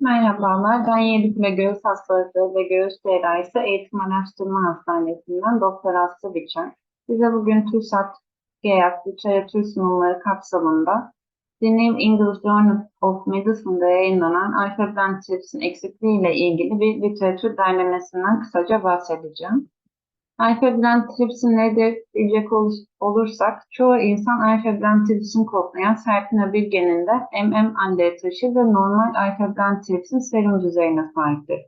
Merhabalar, ben Yedikule Göğüs Hastalıkları ve Göğüs Cerrahisi Eğitim Araştırma Hastanesi'nden Doktor Aslı Biçen. Size bugün TÜRSAT GEAS literatür sunumları kapsamında The New English Journal of Medicine'da yayınlanan alfa tripsin eksikliği ile ilgili bir literatür derlemesinden kısaca bahsedeceğim. Alfa tripsin nedir diyecek ol- olursak, çoğu insan alfa tripsin koklayan serpinöbil geninde MM alleli taşır ve normal alfa tripsin serum düzeyine sahiptir.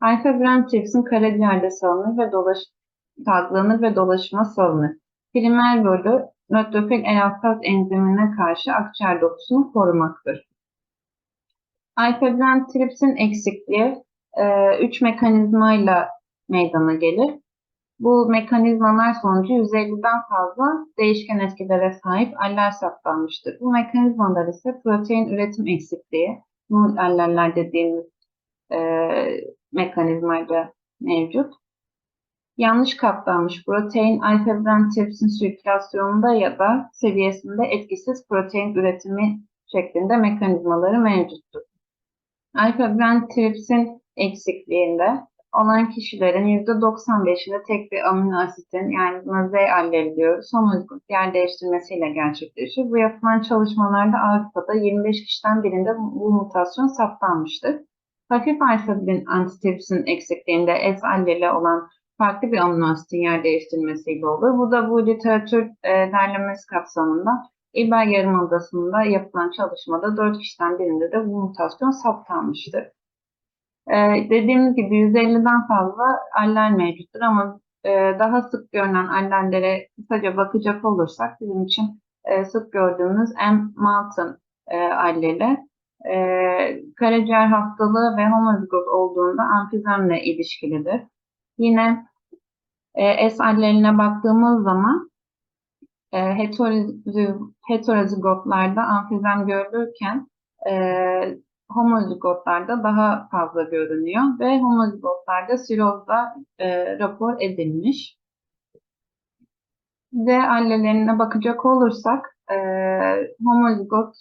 Alfa tripsin karaciğerde salınır ve dolaş salgılanır ve dolaşıma salınır. Primer rolü nötrofil elastaz enzimine karşı akciğer dokusunu korumaktır. Alfa tripsin eksikliği e, üç mekanizmayla meydana gelir. Bu mekanizmalar sonucu 150'den fazla değişken etkilere sahip aller saptanmıştır. Bu mekanizmalar ise protein üretim eksikliği, null allerler dediğimiz e, mekanizmayla mevcut. Yanlış katlanmış protein alfa tripsin sirkülasyonunda ya da seviyesinde etkisiz protein üretimi şeklinde mekanizmaları mevcuttur. Alfa tripsin eksikliğinde olan kişilerin %95'inde tek bir amino asitin yani buna Z alleli diyoruz homozigot yer değiştirmesiyle gerçekleşir. Bu yapılan çalışmalarda Avrupa'da 25 kişiden birinde bu mutasyon saptanmıştır. Hafif alfa-1 antitripsin eksikliğinde S alleli olan farklı bir amino asitin yer değiştirmesiyle olur. Bu da bu literatür e, derlemesi kapsamında İber Yarımadası'nda yapılan çalışmada 4 kişiden birinde de bu mutasyon saptanmıştır. Ee, dediğim gibi 150'den fazla aller mevcuttur ama e, daha sık görünen allerlere kısaca bakacak olursak bizim için e, sık gördüğümüz M. Malton e, alleli e, karaciğer hastalığı ve homozigot olduğunda amfizemle ilişkilidir. Yine S alleline baktığımız zaman heterozi- heterozigotlarda amfizem görülürken homozigotlarda daha fazla görünüyor ve homozigotlarda sirozda e, rapor edilmiş. Z allelerine bakacak olursak e, homozigot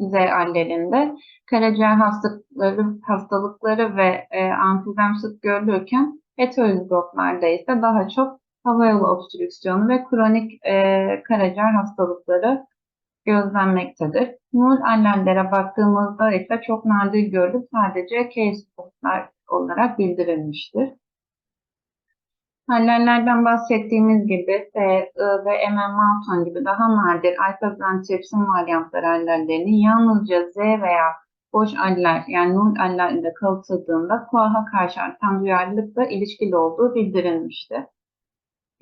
Z allelerinde karaciğer hastalıkları, hastalıkları ve e, amfizem sık görülürken heterozigotlarda ise daha çok hava obstrüksiyonu ve kronik e, karaciğer hastalıkları gözlenmektedir. Null allellere baktığımızda ise çok nadir görülüp sadece case reportlar olarak bildirilmiştir. Allellerden bahsettiğimiz gibi S, I ve MM Malton gibi daha nadir alfa tripsin varyantları allellerinin yalnızca Z veya boş aller yani null aller ile kalıtıldığında koaha karşı artan duyarlılıkla ilişkili olduğu bildirilmiştir.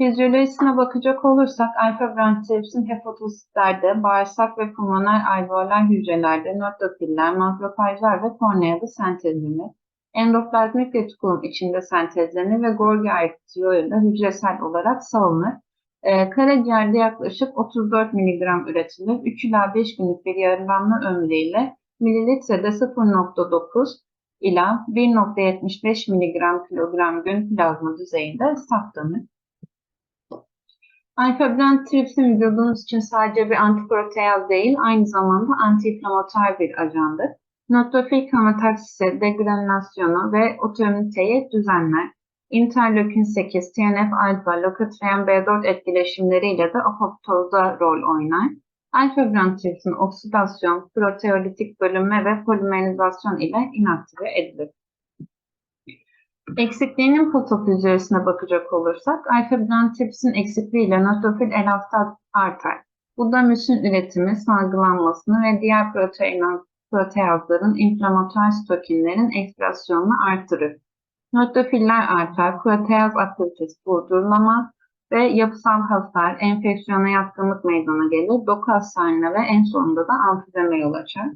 Fizyolojisine bakacak olursak alfa tripsin hepatositlerde, bağırsak ve pulmoner alveolar hücrelerde nötrofiller, makrofajlar ve korneada sentezlenir. Endoplazmik retikulum içinde sentezlenir ve Golgi ayrıtısı yoluyla hücresel olarak salınır. Ee, karaciğerde yaklaşık 34 mg üretilir. 3 ila 5 günlük bir yarılanma ömrüyle mililitrede 0.9 ila 1.75 mg kilogram gün plazma düzeyinde saptanır. Alfa-1 tripsin vücudumuz için sadece bir antiproteaz değil, aynı zamanda antiinflamatuar bir ajandır. Nötrofil kamataksisi, degranülasyonu ve otoimmüniteyi düzenler. Interleukin 8, TNF-alfa, lokotreyan B4 etkileşimleriyle de apoptozda rol oynar. Alfa-1 tripsin oksidasyon, proteolitik bölünme ve polimerizasyon ile inaktive edilir. Eksikliğinin patofizyolojisine bakacak olursak, alfa-1 tripsin eksikliğiyle nötrofil elastaz artar. Bu da müsün üretimi, salgılanmasını ve diğer protein, proteazların inflamatuar stokinlerin ekspresyonunu artırır. Nötrofiller artar, proteaz aktivitesi durdurulmaz ve yapısal hasar, enfeksiyona yatkınlık meydana gelir, doku hasarına ve en sonunda da amfizeme yol açar.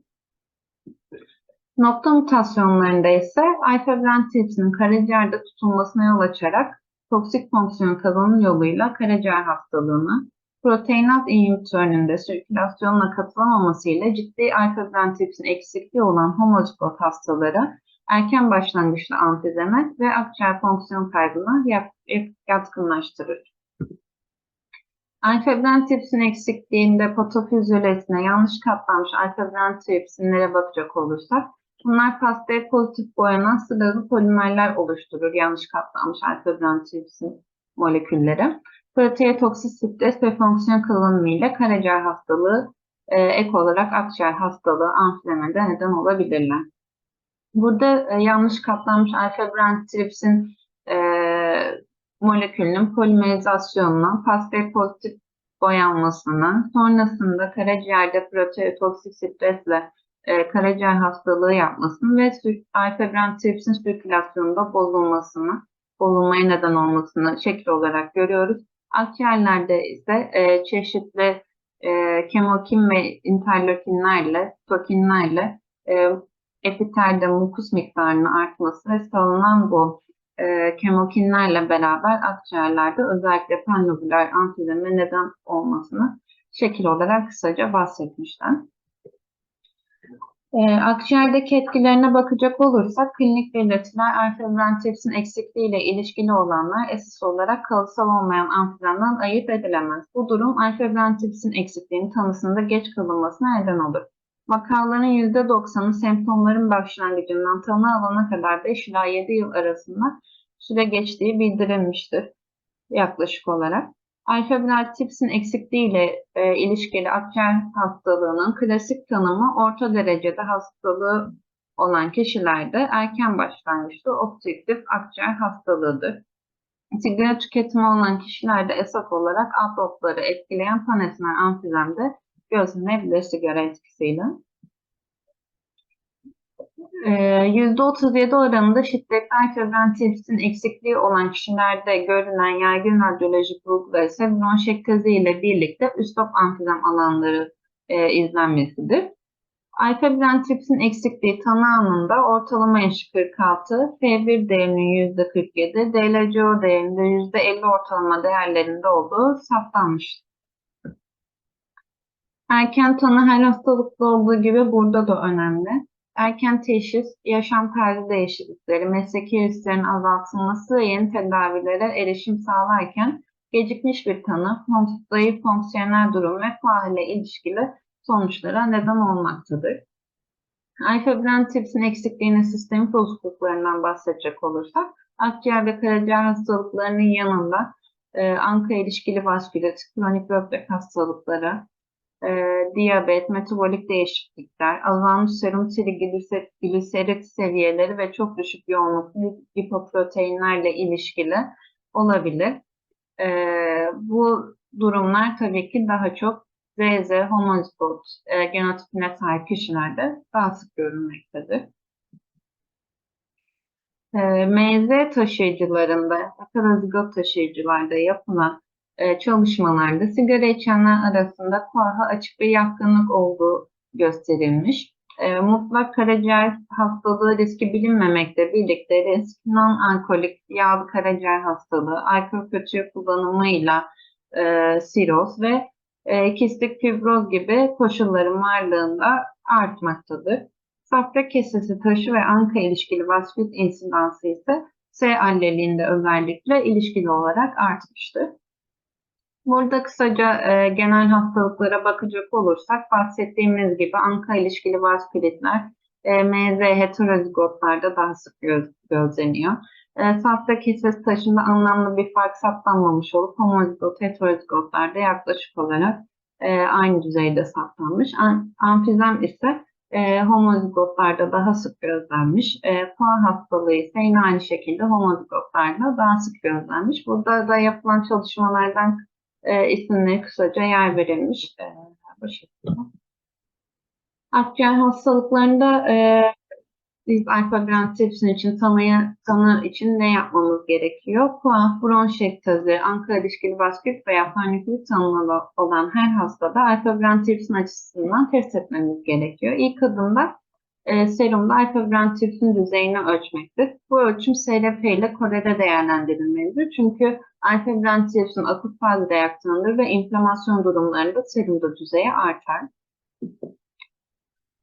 Nokta mutasyonlarında ise alfa-1 tripsinin karaciğerde tutulmasına yol açarak toksik fonksiyon kazanım yoluyla karaciğer hastalığını, proteinaz inhibitörünün de sirkülasyonuna katılamaması ile ciddi alfa-1 tripsin eksikliği olan homozigot hastaları erken başlangıçlı amfizeme ve akciğer fonksiyon kaybına yatkınlaştırır. Alfa-1 tripsin eksikliğinde patofizyolojisine yanlış katlanmış alfa-1 tripsinlere bakacak olursak, bunlar pastaya pozitif boyanan sıralı polimerler oluşturur yanlış katlanmış alfa-1 tripsin molekülleri. Proteotoksik stres ve fonksiyon kılınımı ile karaciğer hastalığı e, ek olarak akciğer hastalığı, amfilemede neden olabilirler. Burada e, yanlış katlanmış alfa-1 tripsin e, molekülünün polimerizasyonuna, pastaya pozitif boyanmasına, sonrasında karaciğerde proteotoksik stresle e, karaciğer hastalığı yapmasını ve alfa-1 tripsin sirkülasyonunda bozulmasını, bozulmaya neden olmasını şekil olarak görüyoruz. Akciğerlerde ise e, çeşitli e, kemokin ve interleukinlerle, tokinlerle e, epitelde mukus miktarının artması ve salınan bu e, kemokinlerle beraber akciğerlerde özellikle panlobüler amfizeme neden olmasını şekil olarak kısaca bahsetmişler. E, akciğerdeki etkilerine bakacak olursak klinik belirtiler alfa-1 eksikliği ile ilişkili olanlar esas olarak kalıtsal olmayan amfizemden ayırt edilemez. Bu durum alfa-1 eksikliğinin tanısında geç kalınmasına neden olur. Vakaların %90'ı semptomların başlangıcından tanı alana kadar 5 ila 7 yıl arasında süre geçtiği bildirilmiştir yaklaşık olarak. Alfa-1 tipsin eksikliği ile e, ilişkili akciğer hastalığının klasik tanımı orta derecede hastalığı olan kişilerde erken başlangıçlı obstrüktif akciğer hastalığıdır. Sigara tüketimi olan kişilerde esas olarak alt lobları etkileyen panesmer amfizemde gözlenebilir sigara etkisiyle. %37 oranında şiddetli alfa-1 eksikliği olan kişilerde görülen yaygın radyolojik bulgular ise bronşektazi ile birlikte üst lob amfizem alanları e, izlenmesidir. Alfa-1 eksikliği tanı anında ortalama yaşı 46, F1 değerinin %47, DLCO değerinde %50 ortalama değerlerinde olduğu saptanmıştır. Erken tanı her hastalıkta olduğu gibi burada da önemli. Erken teşhis, yaşam tarzı değişiklikleri, mesleki risklerin azaltılması ve yeni tedavilere erişim sağlarken gecikmiş bir tanı, zayıf fonksiyonel durum ve faale ilişkili sonuçlara neden olmaktadır. Alfa-1 tipsin eksikliğinin sistemi bozukluklarından bahsedecek olursak, akciğer ve karaciğer hastalıklarının yanında e, anka ilişkili vaskülit, kronik böbrek hastalıkları, e, diyabet, metabolik değişiklikler, azalmış serum trigliserit seviyeleri ve çok düşük yoğunluklu lipoproteinlerle ilişkili olabilir. E, bu durumlar tabii ki daha çok ZZ homozigot e, genotipine sahip kişilerde daha sık görülmektedir. E, MZ taşıyıcılarında, heterozigot taşıyıcılarda yapılan e, çalışmalarda sigara içenler arasında koaha açık bir yatkınlık olduğu gösterilmiş. E, mutlak karaciğer hastalığı riski bilinmemekle birlikte risk non-alkolik yağlı karaciğer hastalığı, alkol kötü kullanımıyla e, siroz ve e, kistik fibroz gibi koşulların varlığında artmaktadır. Safra kesesi taşı ve anka ilişkili vaskülit insidansı ise S alleliğinde özellikle ilişkili olarak artmıştır. Burada kısaca e, genel hastalıklara bakacak olursak bahsettiğimiz gibi anka ilişkili vaskülitler e, MZ heterozigotlarda daha sık göz, gözleniyor. E, safra kesesi taşında anlamlı bir fark saptanmamış olup homozigot heterozigotlarda yaklaşık olarak e, aynı düzeyde saptanmış. An, amfizem ise e, homozigotlarda daha sık gözlenmiş. E, Poa hastalığı ise yine aynı şekilde homozigotlarda daha sık gözlenmiş. Burada da yapılan çalışmalardan e, isimleri kısaca yer verilmiş. E, bu şekilde. Akciğer hastalıklarında e, biz alfa tripsin için tanıya, tanı için ne yapmamız gerekiyor? Kuaf, bronşektazi, anka ilişkili basküt veya panikli tanımlı olan her hastada alfa tripsin açısından test etmemiz gerekiyor. İlk adımda e, serumda alfa tripsin düzeyini ölçmektir. Bu ölçüm SLP ile korede değerlendirilmelidir. Çünkü alfa tripsin akut faz reaksiyondur ve inflamasyon durumlarında serumda düzeyi artar.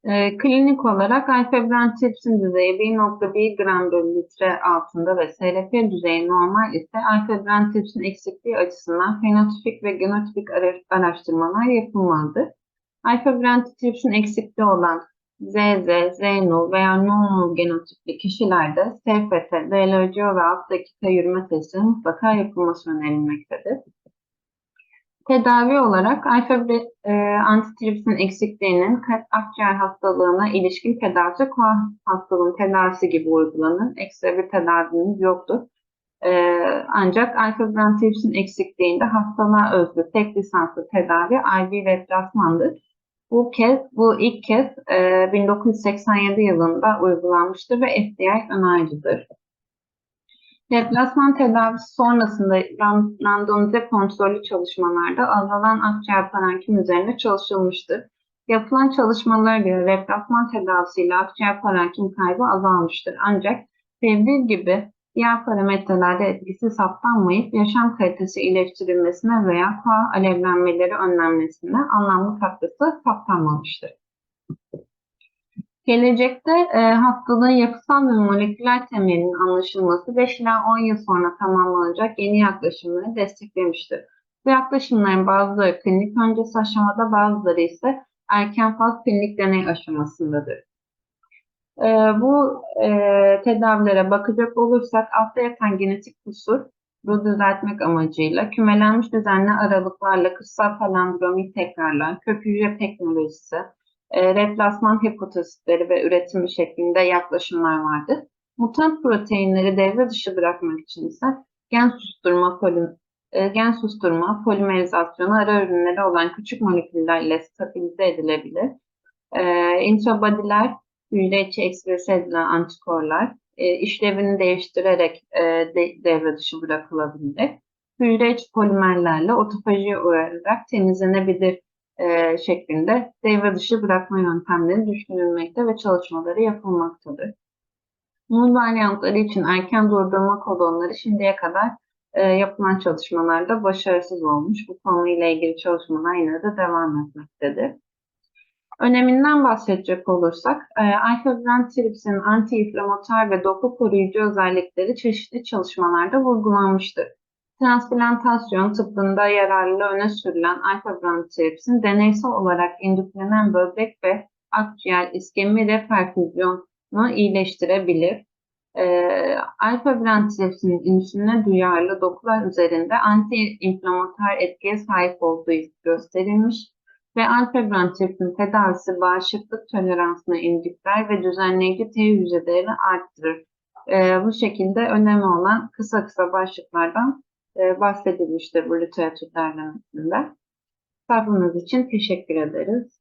E, klinik olarak alfa-brandtripsin düzeyi 1.1 gram bölü litre altında ve SRP düzeyi normal ise alfa-brandtripsin eksikliği açısından fenotipik ve genotipik ara- araştırmalar yapılmalıdır. Alfa-brandtripsin eksikliği olan ZZ, ZNU veya NONU genotipli kişilerde SFT, DLCO ve alt dakika yürüme testi mutlaka yapılması önerilmektedir. Tedavi olarak alfa e, antitripsin eksikliğinin kalp akciğer hastalığına ilişkin tedavisi koa hastalığın tedavisi gibi uygulanır. Ekstra bir tedavimiz yoktur. E, ancak alfa antitripsin eksikliğinde hastalığa özgü tek lisanslı tedavi IV replasmandır. Bu kez, bu ilk kez e, 1987 yılında uygulanmıştır ve FDA önericidir. Deplasman tedavisi sonrasında ran- randomize kontrollü çalışmalarda azalan akciğer parenkim üzerinde çalışılmıştır. Yapılan çalışmalara göre replasman tedavisiyle akciğer parenkim kaybı azalmıştır. Ancak sevdiği gibi diğer parametrelerde etkisi saptanmayıp yaşam kalitesi iyileştirilmesine veya koa alevlenmeleri önlenmesine anlamlı katkısı saptanmamıştır. Gelecekte e, hastalığın yapısal ve moleküler temelinin anlaşılması 5 ila 10 yıl sonra tamamlanacak yeni yaklaşımları desteklemiştir. Bu yaklaşımların bazıları klinik öncesi aşamada bazıları ise erken faz klinik deney aşamasındadır. E, bu e, tedavilere bakacak olursak altta yatan genetik kusur bu düzeltmek amacıyla kümelenmiş düzenli aralıklarla kısa palindromik tekrarlar, kök hücre teknolojisi, e, replasman hepatositleri ve üretimi şeklinde yaklaşımlar vardır. Mutant proteinleri devre dışı bırakmak için ise gen susturma, polim, e, gen susturma, polimerizasyonu ara ürünleri olan küçük moleküllerle stabilize edilebilir. E, intrabody'ler, hücre içi eksprese edilen antikorlar, e, işlevini değiştirerek e, de, devre dışı bırakılabilir. İçi polimerlerle otofajiye uğrayarak temizlenebilir e, şeklinde devre dışı bırakma yöntemleri düşünülmekte ve çalışmaları yapılmaktadır. Bunun varyantları için erken durdurma kolonları şimdiye kadar e, yapılan çalışmalarda başarısız olmuş. Bu konuyla ilgili çalışmalar yine de devam etmektedir. Öneminden bahsedecek olursak, e, alfa-brandtripsin anti-inflamatuar ve doku koruyucu özellikleri çeşitli çalışmalarda vurgulanmıştır. Transplantasyon tıbbında yararlı öne sürülen alfa-brandtripsin deneysel olarak indüklenen böbrek ve akciğer iskemi reperfüzyonu iyileştirebilir. Ee, alfa-brandtripsin insüline duyarlı dokular üzerinde anti-inflamatuar etkiye sahip olduğu gösterilmiş ve alfa-brandtripsin tedavisi bağışıklık toleransını indükler ve düzenleyici T hücrelerini arttırır. Ee, bu şekilde önemli olan kısa kısa başlıklardan e, bahsedilmiştir bu literatür derlemesinde. Sabrınız için teşekkür ederiz.